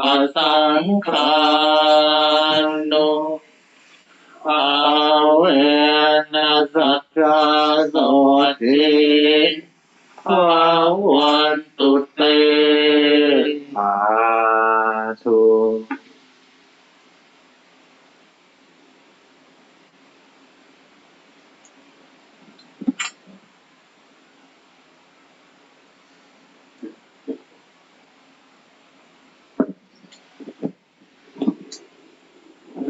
อสังขารโนอาเวนัสัจจาโสติภาวันตุเตสาธุ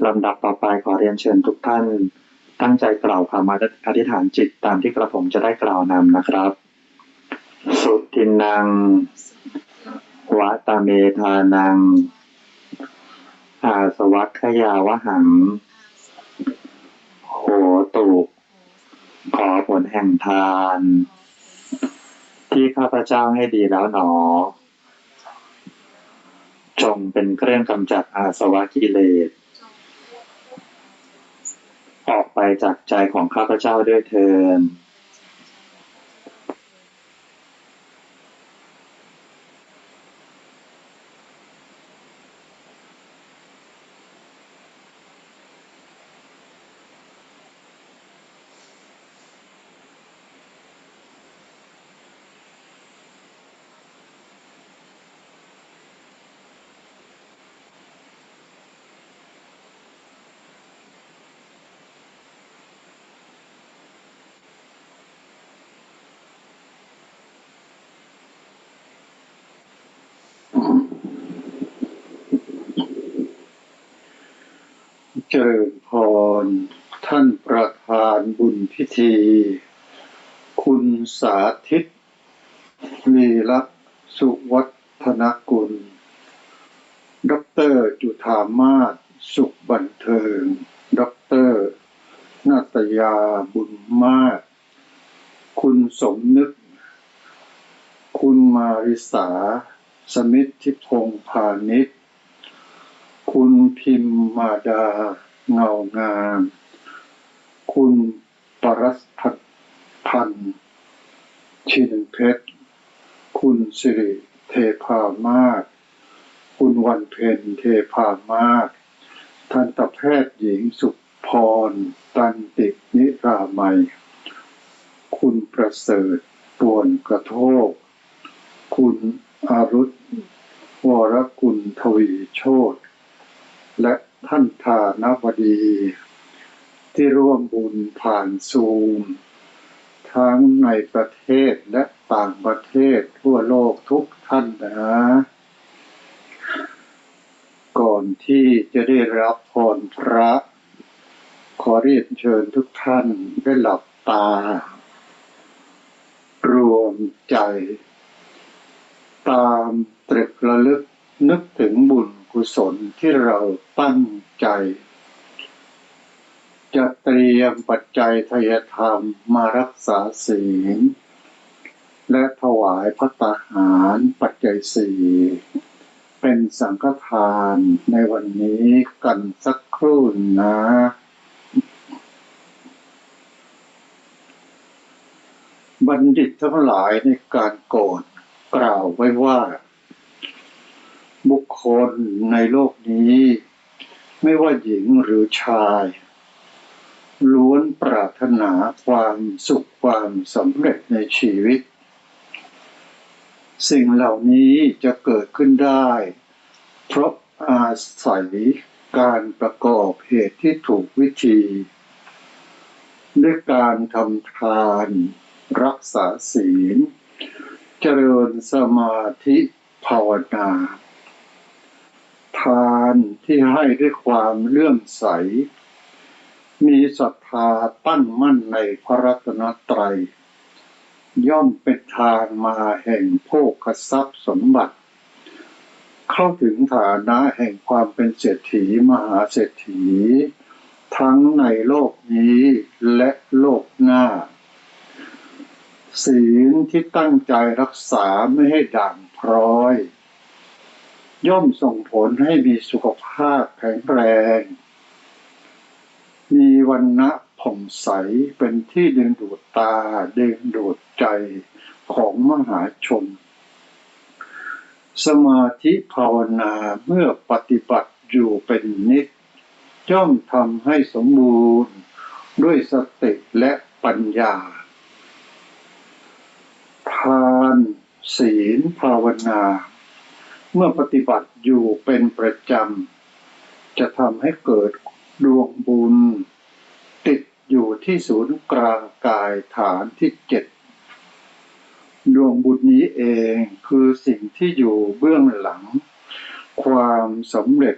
ลำดับต่อไปขอเรียนเชิญทุกท่าน ตั้งใจกล่าวคำอธิษฐานจิตตามที่กระผมจะได้กล่าวนำนะครับ สุทินังวัตเมธานัง อาสวัคยาวหัง โหตุขอผลแห่งทาน ที่ข้าพเจ้าให้ดีแล้วหนอ จงเป็นเครื่องกำจัดอาสวะกิเลส ออกไปจากใจของข้าพเจ้าด้วยเทิน เจริญพร ท่านประธานบุญพิธี คุณสาธิตลีลักสุวัฒนกุลดอกเตอรจุธามาศสุขบันเทิงดอกเตอรนาตยาบุญมาศคุณสมนึก คุณมาริสา สมิทธิพงพาณิชคุณพิมมาดาเงางาม คุณปรัสพัฒพันธ์ชินเพชร คุณสิริเทพามาศคุณวันเพ็ญเทพามาศทันตแพทย์หญิงสุพร ตันตินิรามัย คุณประเสริฐปวนกระโทก คุณ อารุธวรกุลทวีโชตและท่านทานบดี ที่ร่วมบุญผ่านซูม ทั้งในประเทศและต่างประเทศทั่วโลกทุกท่านนะ ก่อนที่จะได้รับพรพระ ขอเรียนเชิญทุกท่านได้หลับตา รวมใจ ตามตรึกระลึกนึกถึงบุญกุศลที่เราตั้งใจ จะเตรียมปัจจัยทายธรรมมารักษาศีล และถวายพระตาหารปัจจัยสีเป็นสังฆทานในวันนี้กันสักครู่นะบัณฑิตทั้งหลายในการโกรธ กล่าวไว้ว่า บุคคลในโลกนี้ ไม่ว่าหญิงหรือชาย ล้วนปรารถนาความสุขความสำเร็จในชีวิต สิ่งเหล่านี้จะเกิดขึ้นได้ เพราะอาศัยการประกอบเหตุที่ถูกวิธี ด้วยการทำทาน รักษาศีล เจริญสมาธิภาวนา ทานที่ให้ด้วยความเลื่อมใส มีศรัทธาตั้งมั่นในพระรัตนตรัย ย่อมเป็นทางมาแห่งโภคทรัพย์สมบัติ เข้าถึงฐานะแห่งความเป็นเศรษฐีมหาเศรษฐี ทั้งในโลกนี้และโลกหน้า ศีลที่ตั้งใจรักษาไม่ให้ด่างพร้อย ย่อมส่งผลให้มีสุขภาพแข็งแรง มีวันณะผ่องใสเป็นที่ดึงดูดตาดึงดูดใจของมหาชน สมาธิภาวนาเมื่อปฏิบัติอยู่เป็นนิจย่อมทำให้สมบูรณ์ด้วยสติและปัญญา ทานศีลภาวนา เมื่อปฏิบัติอยู่เป็นประจำ จะทำให้เกิดดวงบุญ ติดอยู่ที่ศูนย์กลางกายฐานที่เจ็ดดวงบุญนี้เองคือสิ่งที่อยู่เบื้องหลัง ความสำเร็จ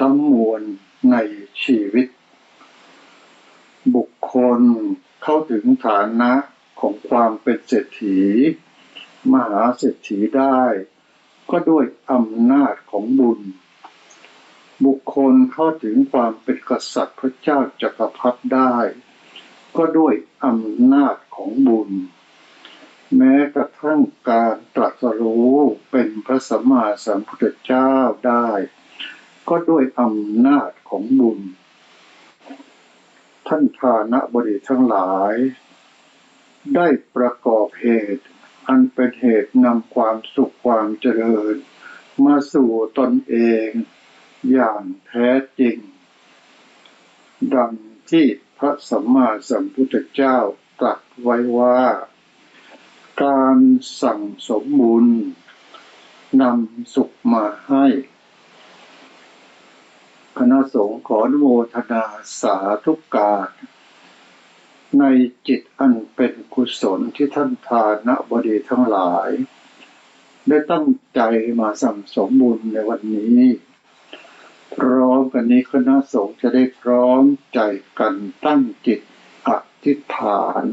ทั้งมวลในชีวิต บุคคลเข้าถึงฐานะ ของความเป็นเศรษฐี มหาเศรษฐีได้ ก็ด้วยอำนาจของบุญ บุคคลเข้าถึงความเป็นกษัตริย์พระเจ้าจักรพรรดิได้ ก็ด้วยอำนาจของบุญ แม้กระทั่งการตรัสรู้เป็นพระสัมมาสัมพุทธเจ้าได้ ก็ด้วยอำนาจของบุญท่านทานบดีทั้งหลาย ได้ประกอบเหตุ อันเป็นเหตุนำความสุขความเจริญ มาสู่ตนเองอย่างแท้จริง ดังที่พระสัมมาสัมพุทธเจ้าตรัสไว้ว่า การสั่งสมบุญนำสุขมาให้ คณะสงฆ์ขออนุโมทนาสาธุการ ในจิตอันเป็นกุศลที่ท่านทานบดีทั้งหลาย ได้ตั้งใจมาสั่งสมบุญในวันนี้ พร้อมกันนี้คณะสงฆ์จะได้พร้อมใจกันตั้งจิตอธิษฐาน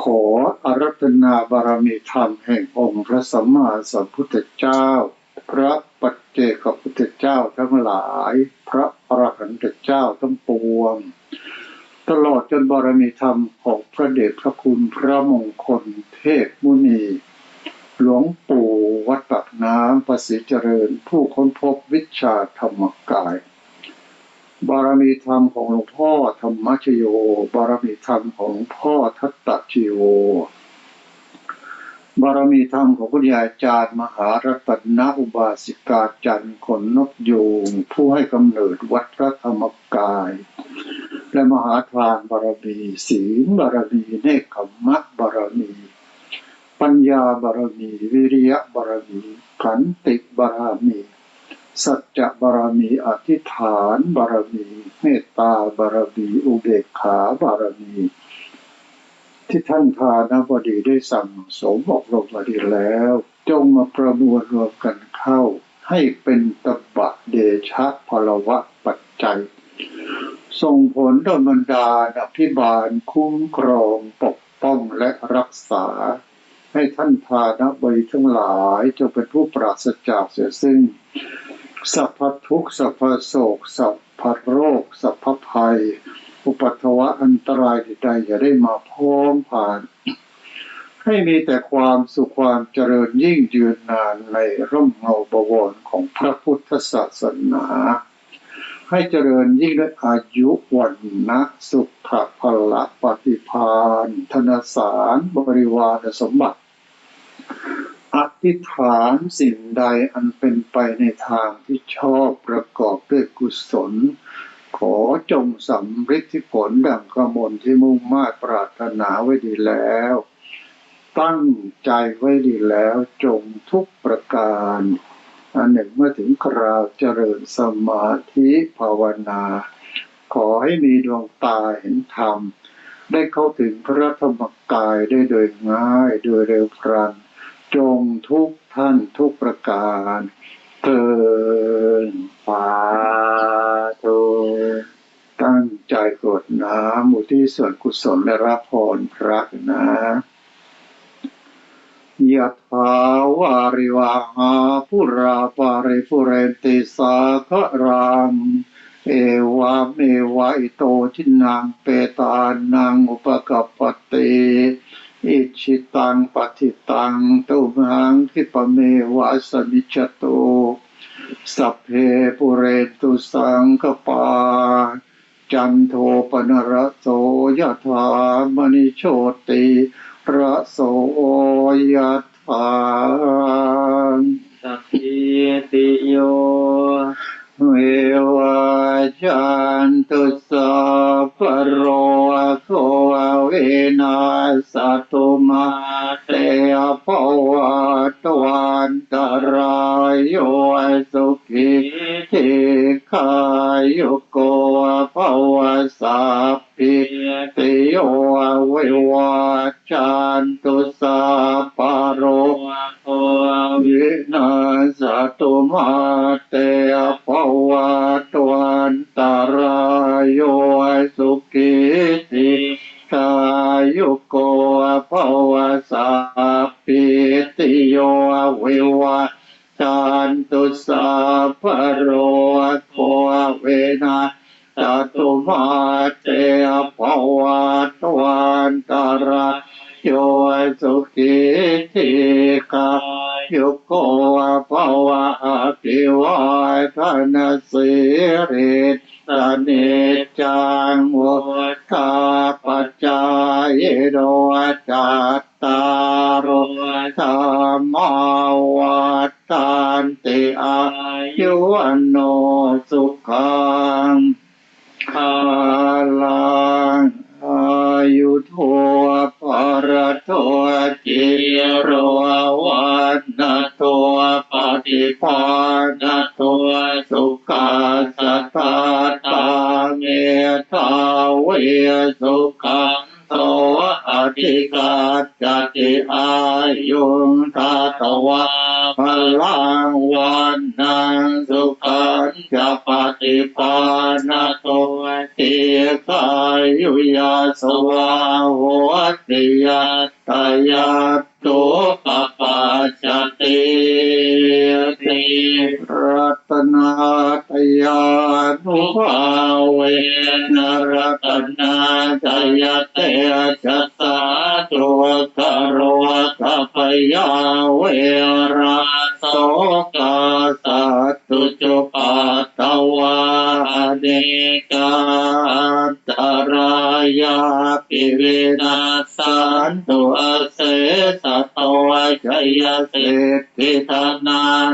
ขออารัตนาบารมีธรรมแห่งองค์พระสัมมาสัมพุทธเจ้า พระปัจเจกพุทธเจ้าทั้งหลาย พระอรหันตเจ้าทั้งปวง ตลอดจนบารมีธรรมของพระเดชพระคุณพระมงคลเทพมุนี หลวงปู่วัดปากน้ำประสิทธิเจริญ ผู้ค้นพบวิชาธรรมกาย บารมีธรรมของหลวงพ่อธรรมชโย บารมีธรรมของหลวงพ่อทัตตชิโวบารมีธรรมของคุณยายอาจารย์มหารัตนอุบาสิกาจันทร์ขนนกยูงผู้ให้กำเนิดวัดพระธรรมกาย และมหาทานบารมี ศีลบารมี เนคขมมะบารมี ปัญญาบารมี วิริยะบารมี ขันติบารมี สัจจะบารมี อธิษฐานบารมี เมตตาบารมี อุเบกขาบารมี ที่ท่านทานบดีได้สั่งสมอบรมมาดีแล้ว จงมาประมวลรวมกันเข้า ให้เป็นตบะเดชะพลวะปัจจัย ส่งผลดลบันดาลอภิบาลคุ้มครองปกป้องและรักษา ให้ท่านทานบดีทั้งหลายจงเป็นผู้ปราศจากเสียซึ่งสัพพทุกสัพพโศก สัพพโรค สัพพภัย อุปัตวะอันตรายใดๆอย่าได้มาพ้องผ่าน ให้มีแต่ความสุขความเจริญยิ่งยืนนานในร่มเงาบวรของพระพุทธศาสนา ให้เจริญยิ่งด้วยอายุวันนะสุขภละปฏิพานธนสารบริวารสมบัติ อธิษฐานสิ่งใดอันเป็นไปในทางที่ชอบประกอบด้วยกุศล ขอจงสำฤทธิผลดังกระมลที่มุ่งมาตปรารถนาไว้ดีแล้ว ตั้งใจไว้ดีแล้วจงทุกประการ อันหนึ่งเมื่อถึงคราวเจริญสมาธิภาวนา ขอให้มีดวงตาเห็นธรรม ได้เข้าถึงพระธรรมกายได้โดยง่ายโดยเร็วพลัน จงทุกท่านทุกประการเทินสาธุตั้งใจกรวดน้ำอุทิศส่วนกุศลและรับพรพระนะ ยะถาวาริวาหาปุราปาริปุเรนติสาคะรังเอวาเมวะอิโตทินังเปตานังอุปกัปปติอิชิตังปฏิตังตุมังคิปเมวะสมิจจโตสัพเพปุเรนตุสังกปา จันโทปนรโสยถามณิโชติระโสยถพังสัพพิติโยเววัจันตุสัพโรโควินาสตุมา ภวัตวันตรายโยสุขิทิขายุโกภวสัพพิติโยวิวัจันตุสัพพโรวินาสตุมาเตภวัต จยเตจัสสาตัวกโรกัปยาเวราโสกาสัตตุจุปัตตวาเนกาตรายาปิเวนัสันตุอเสสตวะชยเสติธนัง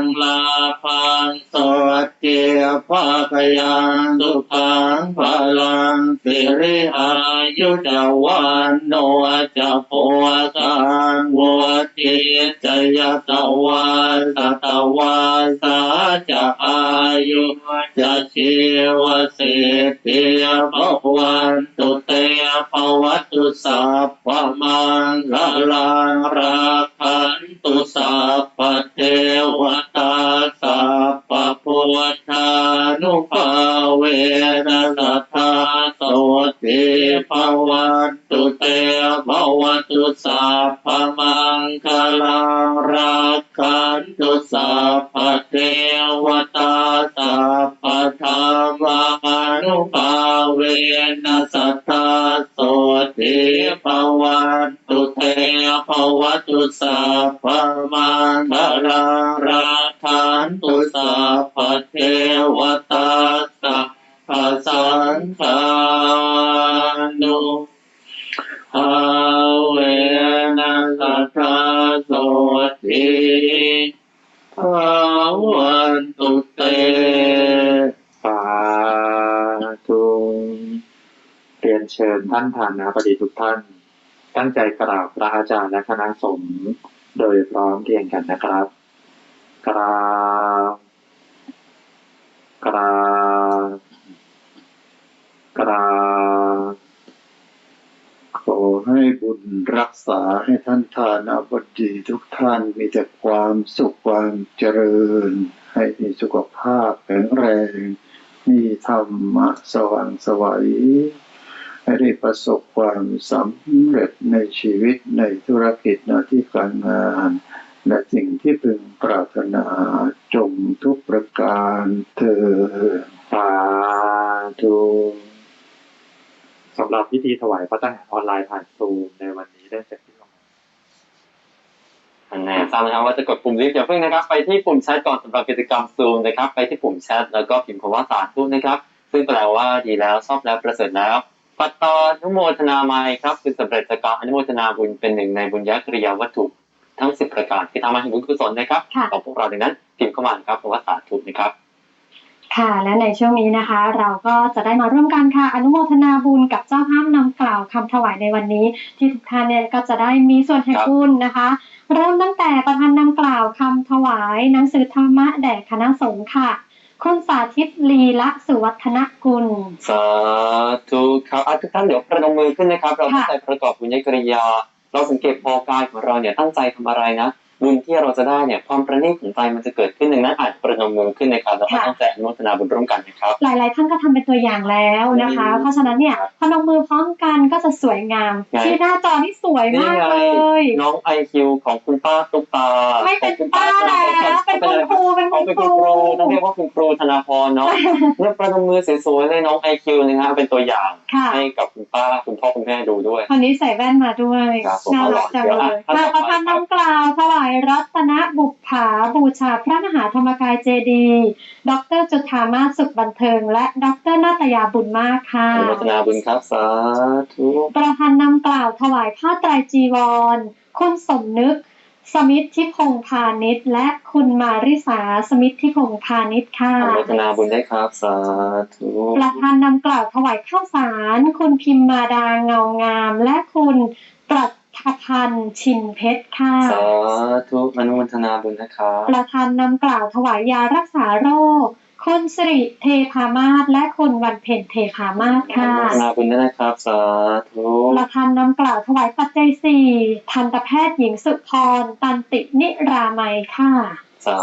ลา ภวัตุสัพพมังละลังรา ภาเวนัสทธาโสติภาวันตุเตสาธุเรียนเชิญท่านฐานะปฏิทุกท่าน ตั้งใจกราบพระอาจารย์และคณะสงฆ์โดยพร้อมเรียงกันนะครับ กราบกราบกราบ ขอให้บุญรักษาให้ท่านทานอาบดีทุกท่านมีแต่ความสุขความเจริญ ให้มีสุขภาพแข็งแรง มีธรรมะสว่างสวัยให้ได้ประสบความสำเร็จในชีวิตในธุรกิจหน้าที่การงาน และสิ่งที่พึงปรารถนาจงทุกประการเธอสาธุ สำหรับพิธีถวายพระทหารออนไลน์ผ่านซูมในวันนี้ได้เสร็จสิ้นลงแล้วอันแน่ทราบนะครับว่าจะกดปุ่มลิฟต์อย่าเพิ่งนะครับ ไปที่ปุ่มแชทก่อนสำหรับกิจกรรมซูมนะครับ ไปที่ปุ่มแชทแล้วก็พิมพ์คำว่าสาธุนะครับ ซึ่งแปลว่าดีแล้วชอบแล้วประเสริฐแล้วปัตตอนุโมทนาไมยครับคือสำเร็จจากการอนุโมทนาบุญเป็นหนึ่งในบุญญกริยาวัตถุทั้งสิบประการที่ทำมาถึงบุญกุศลนะครับค่ะของพวกเราดังนั้นพิมพ์เข้ามานะครับเพราะว่าสาธุนะครับ ค่ะและในช่วงนี้นะคะ เราก็จะได้มาร่วมกันค่ะอนุโมทนาบุญกับเจ้าภาพนำกล่าวคำถวายในวันนี้ ที่ทุกท่านเนี่ยก็จะได้มีส่วนแห่งบุญนะคะ เริ่มตั้งแต่ประธานนำกล่าวคำถวายหนังสือธรรมะแด่คณะสงฆ์ค่ะ คุณสาธิตลีละสุวัฒนกุลสาธุครับทุกท่านเดี๋ยวประนมมือขึ้นนะครับ เราตั้งใจประกอบบุญญกริยา เราสังเกตพอกายของเราเนี่ยตั้งใจทำอะไรนะ บุญที่เราจะได้เนี่ยความประณีตของใจมันจะเกิดขึ้นดังนั้นอาจประนมมือขึ้นนะครับแล้วก็ค่ะตั้งใจอนุโมทนาบุญร่วมกันนะครับหลาย ๆ ท่านก็ทำเป็นตัวอย่างแล้วนะคะอืมเพราะฉะนั้นเนี่ยพนมมือพร้อมกันก็จะสวยงามไงที่หน้าจอนี่สวยมากนี่ไงเลยน้องไอคิวของคุณป้าตุ๊กตาไม่เป็นของคุณป้าแล้วเป็นคุณครูเป็นอ๋อคุณเป็นคคุรูณครูต้องเรียกว่าคุณครูธนาพรเนาะเนี่ยประนมมือสวยๆเลยน้องไอคิวนะฮะเป็นตัวอย่างค่ะให้กับคุณป้าคุณพ่อคุณแม่ดูด้วยคนนี้ใส่แว่นมาด้วยครับผมน่ารักจังเดี๋ยวเลอะยท่านค่ะต่ปอระไปธานนำกล่าวถวายรัตนบุปผาบูชาพระมหาธรรมกายเจดีย์ดรจุธามาศสุขบันเทิง และดรนาตยาบุญมากค่ะอนุโมทนาบุญครับสาธุประธานนำกล่าวถวายผ้าไตรจีวร คุณสมนึก สมิทธิพงษ์พาณิชย์และคุณมาริสาสมิทธิพงษ์พาณิชย์ค่ะอนุโมทนาบุญได้ครับสาธุประธานนำกล่าวถวายข้าวสาร คุณพิมมาดาเงางาม และคุณปรัฐ พันธ์ชินเพชรค่ะ สาธุอนุโมทนาบุญนะครับ ประธานนำกล่าวถวายยารักษาโรคคุณสิริเทพามาศและคุณวันเพ็ญเทพามาศอค่ะนุโมทนาบุญด้วยนะครับ สาธุประธานนำกล่าวถวายปัจจัยสี่ทันตแพทย์หญิงสุพรตันตินิรามัยค่ะ สา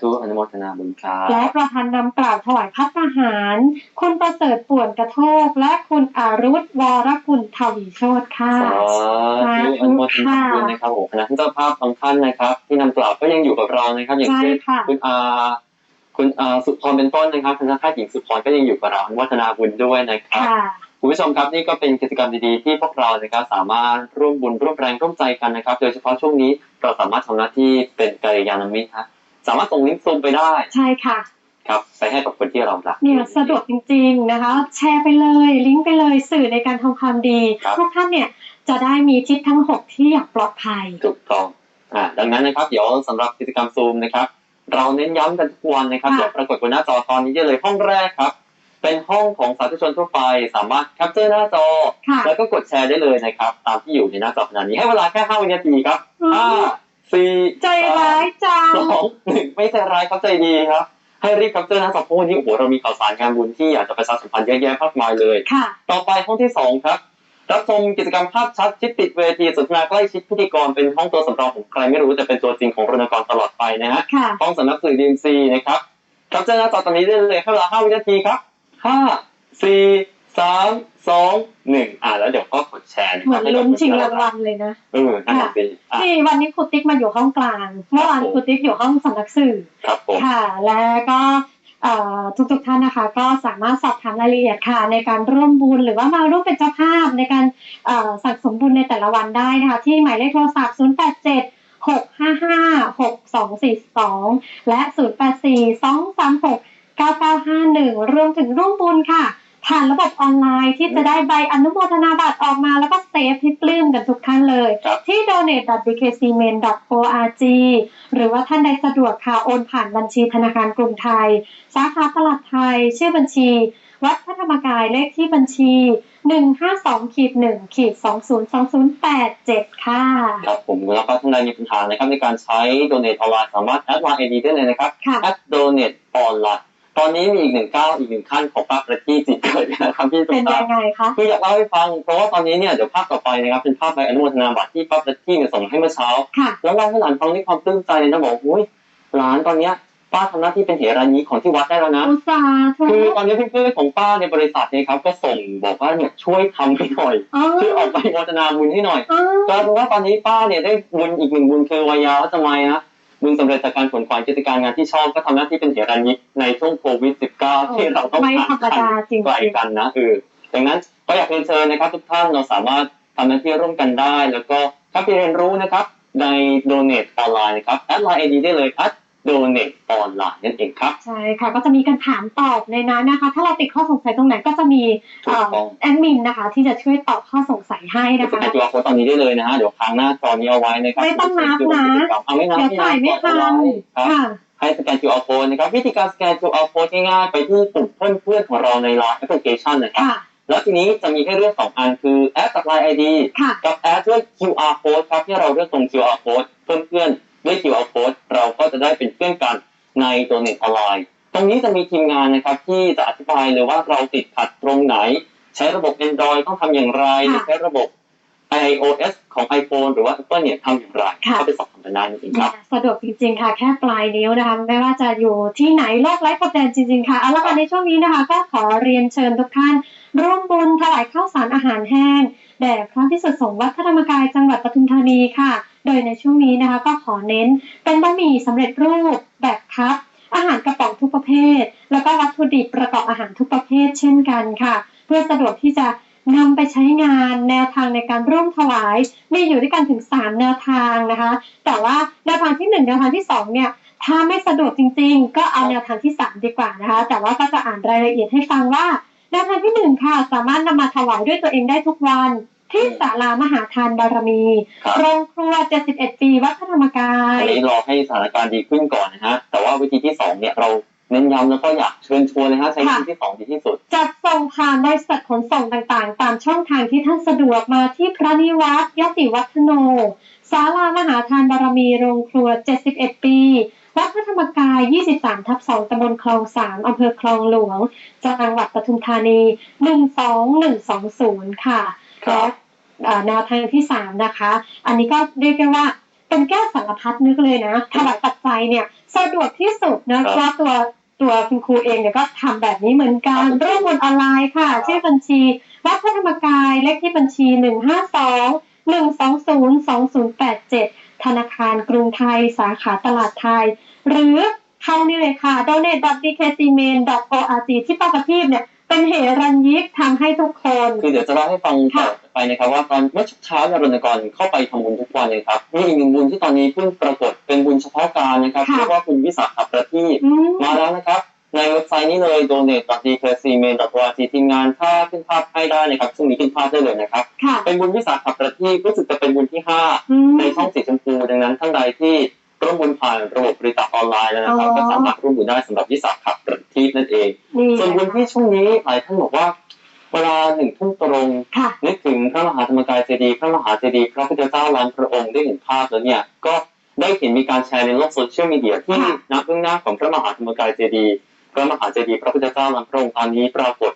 ธุอนุโมทนาบุญครับและประธานนำกล่าวถวายพัฒหาร คุณประเสริฐป่วนกระโทก และคุณอารุธวรกุลทวีโชตค่ะสาธุอนุโมทนาบุญนะครับโอ้คณะท่านเจ้าภาพบางท่านนะครับ ที่นำกล่าวก็ยังอยู่กับเรานะครับ อย่างใช่เช่นค่ะคุณอาคุณอาสุพรเป็นต้นนะครับคณะแพทย์หญิงสุพรก็ยังอยู่กับเราอนุโมทนาบุญด้วยนะครับ ค่ะคุณผู้ชมครับนี่ก็เป็นกิจกรรมดีๆที่พวกเรานะครับสามารถร่วมบุญร่วมแรงร่วมใจกันนะครับ โดยเฉพาะช่วงนี้เราสามารถทำหน้าที่เป็นกัลยาณมิตรฮะสามารถส่งลิงก์ซูมไปได้ใช่ค่ะครับไปให้กับคนที่เรารักเนี่ยสะดวกจริง ๆนะคะ แชร์ไปเลยลิงก์ไปเลยสื่อในการทำความดีครับทุกท่านเนี่ยจะได้มีทิศทั้งหกที่อย่างปลอดภัยถูกต้องอ่าดังนั้นนะครับเดี๋ยวสำหรับกิจกรรมซูมนะครับ เราเน้นย้ำกันทุกวันนะครับค่ะเดี๋ยวปรากฏบนหน้าจอตอนนี้ได้เลยห้องแรกครับ เป็นห้องของสาธุชนทั่วไปสามารถแคปเจอร์หน้าจอค่ะแล้วก็กดแชร์ได้เลยนะครับ ตามที่อยู่ในหน้าจอขณะนี้ให้เวลาแค่5วินาทีครับอืมห้าสี่ใจร้ายจังสองหนึ่งไม่ใจร้ายครับใจดีครับ ให้รีบแคปเจอร์หน้าจอเพราะวันนี้โอ้โหเรามีข่าวสารงานบุญที่อยากจะประชาสัมพันธ์เยอะแยะมากมายเลยค่ะต่อไปห้องที่สองครับรับชมกิจกรรมภาพชัดชิดติดเวทีสนทนาใกล้ชิดพิธีกรเป็นห้องตัวสำรองของใครไม่รู้แต่เป็นตัวจริงของรณกรตลอดไปนะฮะค่ะห้องสำนักสื่อดีมซีนะครับครับเจอหน้าจอตอนนี้ได้เลยให้เวลาห้าวินาทีครับ ห้าสี่สามสองหนึ่งอ่าแล้วเดี๋ยวก็กดแชร์นะเหคมืรัอบนลุ้นชิงรางวัลเลยนะเออนั่นแหละสิอะนี่วันนี้ครูติ๊กมาอยู่ห้องกลางเมื่อวานผมครูติ๊กอยู่ห้องสำนักสื่อครับผมค่ะ แล้วก็เอ่อทุกๆท่านนะคะ ก็สามารถสอบถามรายละเอียดค่ะ ในการร่วมบุญหรือว่ามาร่วมเป็นเจ้าภาพในการเอ่อสั่งสมบุญในแต่ละวันได้นะคะ ที่หมายเลขโทรศัพท์ 0 8 7 6 5 5 6 2 4 2 และ 0 8 4 2 3 6 9 9 5 1 รวมถึงร่วมบุญค่ะ ผ่านระบบออนไลน์ที่จะได้ใบอนุโมทนาบัตรออกมาแล้วก็เซฟให้ปลื้มกันทุกท่านเลยครับที่ donate.bkcmain.org หรือว่าท่านใดสะดวกค่ะโอนผ่านบัญชีธนาคารกรุงไทย สาขาตลาดไทย ชื่อบัญชี วัดพระธรรมกายเลขที่บัญชี152ขีด1ขีด202087 ค่ะ ครับผมแล้วก็ท่านใดมีปัญหานะครับในการใช้โดเนทออนไลน์สามารถแอดไลน์ไอดีได้เลยนะครับค่ะแอดโดเนทออนไลน์ ตอนนี้มีอีกหนึ่งก้าวอีกหนึ่งขั้นของป้าประทีจิตเกิดนะครับพี่ตุ๊เป็นกตายังไงคะคืออยากเล่าให้ฟัง เพราะว่าตอนนี้เนี่ยเดี๋ยวภาพต่อไปนะครับเป็นภาพใบอนุโมทนาบัตรที่ป้าประทีเนี่ยส่งมาให้เมื่อเช้าค่ะแล้วเล่าให้หลานฟังด้วยความปลื้มใจเลยนะบอกอุ้ยหลานตอนเนี้ยป้าทำหน้าที่เป็นเหรัญญิของที่วัดได้แล้วนะอุตส่าห์ทุคือตอนนี้เพื่อนๆของป้าในบริษัทเนี่ยครับก็ส่งบอกว่าเนี่ยช่วยทำให้หน่อยอ๋อช่วยออกใบโมทนาบุญให้หน่อยอ๋อกลายเป็นว่าตอนนี้ป้าเนี่ยได้บุญอีกหนึ่งบุญคือวายาวัจไมยนะ บุญสำเร็จจากการขนขวายกิจการงานที่ชอบก็ทำหน้าที่เป็นเหรัญญิในช่วงโควิด -19 ที่เราต้องไม่ผ่านธรรมดาจริงไกลกันนะเออดังนั้นก็อยากเรียนเชิญนะครับ ทุกท่านเราสามารถทำหน้าที่ร่วมกันได้ แล้วก็ถ้าไปเรียนรู้นะครับใน donate ออนไลน์นะครับแอดไลน์ไอดีได้เลย at Donate ออนไลน์นั่นเองครับ ใช่ค่ะ ก็จะมีการถามตอบในนั้นนะคะ ถ้าเราติดข้อสงสัยตรงไหนก็จะมีถูกต้องแอดมินนะคะ ที่จะช่วยตอบข้อสงสัยให้นะสคะแกน QR code ตอนนี้ได้เลยนะฮะเดี๋ยวค้างหน้าจอนี้เอาไว้นะครับไม่ต้องนับนะเอาไม่นับเดี๋ยวถ่ายไม่ทันครับค่ะให้สแกน QR code นะครับวิธีการสแกน QR code ง่ายๆไปที่กลุ่มเพื่อนๆของเราใน Line Application นะครับค่ะแล้วทีนี้จะมีให้เลือกสองอันคือแอดจาก Line ID ค่ะกับแอดด้วย QR code ครับที่เราเลือกตรง QR code เพื่อนๆ ด้วย QR code เราก็จะได้เป็นเพื่อนกันในตัวเน็ตออนไลน์ตรงนี้จะมีทีมงานนะครับที่จะอธิบายเลยว่าเราติดขัดตรงไหน ใช้ระบบ Android ต้องทำอย่างไรค่ะใช้ระบบ iOS ของ iPhone หรือว่า Apple เนี่ยทำอย่างไรค่ะก็ไปสอบถามกันได้นั่นเองครับสะดวกจริงๆค่ะ แค่ปลายนิ้วนะคะไม่ว่าจะอยู่ที่ไหนโลกไร้พรมแดนจริงๆค่ะเอาละค่ะในช่วงนี้นะคะ ก็ขอเรียนเชิญทุกท่าน ร่วมบุญถวายข้าวสารอาหารแห้งแด่พระพิสุทธิ์สงฆ์วัดพระธรรมกายจังหวัดปทุมธานีค่ะ โดยในช่วงนี้นะคะก็ขอเน้นเป็นบะหมี่สำเร็จรูปแบบคัพอาหารกระป๋องทุกประเภท แล้วก็วัตถุดิบประกอบอาหารทุกประเภทเช่นกันค่ะ เพื่อสะดวกที่จะนำไปใช้งานแนวทางในการร่วมถวาย มีอยู่ด้วยกันถึง 3 แนวทางนะคะ แต่ว่าแนวทางที่ 1 แนวทางที่ 2 เนี่ย ถ้าไม่สะดวกจริง ๆ ก็เอาแนวทางที่ 3 ดีกว่านะคะ แต่ว่าก็จะอ่านรายละเอียดให้ฟังว่าแนวทางที่ 1 ค่ะ สามารถนำมาถวายด้วยตัวเองได้ทุกวัน ที่ศาลามหาทานบารมีครับโรงครัว 71 ปีวัดพระธรรมกายอันนี้รอให้สถานการณ์ดีขึ้นก่อนนะฮะ แต่ว่าวิธีที่สองเนี่ยเราเน้นย้ำแล้วก็อยากเชิญชวนเลยฮะใช้วิธีที่สองดีที่สุด จัดส่งผ่านบริษัทขนส่งต่างๆ ตามช่องทางที่ท่านสะดวกมาที่พระนิวัตยติวัฒโนศาลามหาทานบารมีโรงครัว 71 ปีวัดพระธรรมกาย 23 ทับ 2 ตำบลคลอง 3 อำเภอคลองหลวง จังหวัดปทุมธานี 12120 ค่ะครับ และเอ่อแนวทางที่ 3 นะคะ อันนี้ก็เรียกได้ว่าเป็นแก้วสารพัดนึกเลยนะถวายปัจจัยเนี่ยสะดวกที่สุดนะเพราะตัวตัวคุณครูเองเนี่ยก็ทำแบบนี้เหมือนกันร่วมบุญออนไลน์ค่ะชื่อบัญชีวัดพระธรรมกายเลขที่บัญชี 152 120 2087 ธนาคารกรุงไทย สาขาตลาดไทย หรือเข้านี่เลยค่ะ donate.dkcmain.org ที่ป้าประทีปเนี่ย เป็นเหรัญยิกทำให้ทุกคนคือเดี๋ยวจะเล่าให้ฟังต่อไปนะครับ ว่าตอนเมื่อเช้าเนี่ยรณกรเข้าไปทำบุญทุกวันเลยครับมีอีกหนึ่งบุญที่ตอนนี้เพิ่งปรากฏเป็นบุญเฉพาะการนะครับค่ะเรียกว่าบุญวิสาขประทีปอืมมาแล้วนะครับในเว็บไซต์นี้เลย donate.dkcmain.org ทีมงานถ้าขึ้นภาพให้ได้นะครับ ซึ่งนี้ขึ้นภาพได้เลยนะครับค่ะเป็นบุญวิสาขประทีปรู้สึกจะเป็นบุญที่ห้าอืมในช่องสีชมพูดังนั้นท่านใดที่ ร่วมบุญผ่านระบบบริจาคออนไลน์แล้วนะครับ ก็สามารถร่วมบุญได้สำหรับวิสาขประทีปนั่นเอง ส่วนบุญที่ช่วงนี้หลายท่านบอกว่าเวลาหนึ่งทุ่มตรงนึกถึงพระมหาธรรมกายเจดีย์พระมหาเจดีย์พระพุทธเจ้าล้านพระองค์ได้เห็นภาพแล้วเนี่ยก็ได้เห็นมีการแชร์ในโลกโซเชียลมีเดียที่นับเบื้องหน้าของพระมหาธรรมกายเจดีย์พระมหาเจดีย์พระพุทธเจ้าล้านพระองค์ตอนนี้ปรากฏ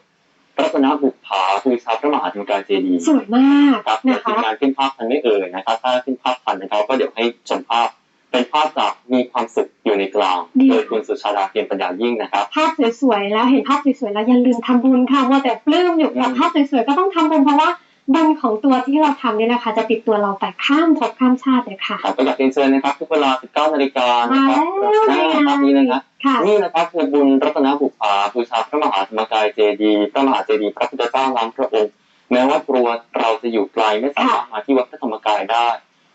พรัตนบุปผาบูชาพระมหาธรรมกายเจดีย์สวยมากครับเดี๋ยนะทีมงานขึ้นภาพทันไม่เอ่ยนะครับถ้าขึ้นภาพทันนะครับก็เดี๋ยวให้ชมภาพ เป็นภาพจากมีความสุขอยู่ในกลางดีโดยคุณสุชาดาเพียรปัญญายิ่งนะครับภาพสวยๆแล้วเห็นภาพสวยๆแล้วอย่าลืมทำบุญค่ะมัวแต่ปลื้มอยู่กับอืมภาพสวยๆก็ต้องทำบุญเพราะว่าบุญของตัวที่เราทำนี่แหละค่ะจะติดตัวเราไปข้ามภพข้ามชาติเลยค่ะครับก็อยากเรียนเชิญนะครับ ทุกเวลา 19นาฬิกานะมาครับแล้วหน้าภาพนี้นะครับค่ะนี่นะครับคือบุญรัตนบุปผาบูชาพระมหาธรรมกายเจดีย์พระมหาเจดีย์พระพุทธเจ้าล้านพระองค์แม้ว่าตัวเราจะอยู่ไกลไม่สามารถมาที่วัดพระธรรมกายได้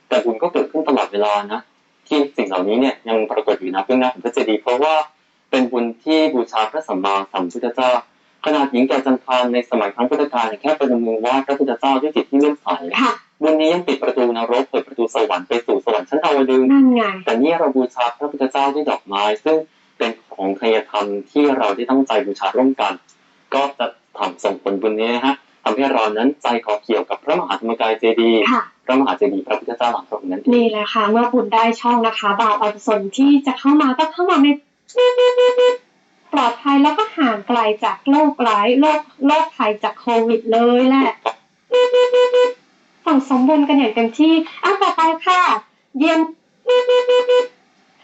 แต่บุญก็เกิดขึ้นตลอดเวลานะ ที่สิ่งเหล่านี้เนี่ยยังปรากฏอยู่นะเบื้องหน้าของพระเจดีย์เพราะว่าเป็นบุญที่บูชาพระสัมมาสัมพุทธเจ้าขนาดหญิงแก่จันทานในสมัยครั้งพุทธกาลเนี่ยแค่ประนมมือไหว้พระพุทธเจ้าด้วยจิตที่เลื่อมใสค่ะบุญนี้ยังปิดประตูนรกเปิดประตูสวรรค์ไปสู่สวรรค์ชั้นดาวดึงส์นั่นไงแต่นี่เราบูชาพระพุทธเจ้าด้วยดอกไม้ ซึ่งเป็นของทายธรรมที่เราได้ตั้งใจบูชาร่วมกัน ก็จะทำส่งผลบุญนี้นะฮะ ทำให้เรานั้นใจขอเกี่ยวกับพระมหาธรรมกายเจดีย์ค่ะพระมหาเจดีย์พระพุทธเจ้าหลังพระองค์นั้นเองนี่แหละค่ะเมื่อบุญได้ช่องนะคะบ่าวอกุศลที่จะเข้ามาก็เข้ามาในปลอดภัยแล้วก็ห่างไกลจากโรคร้ายโรคโรคภัยจากโควิดเลยแหละสั่งสมบุญกันอย่างเต็มที่อะต่อไปค่ะ เยี่ยม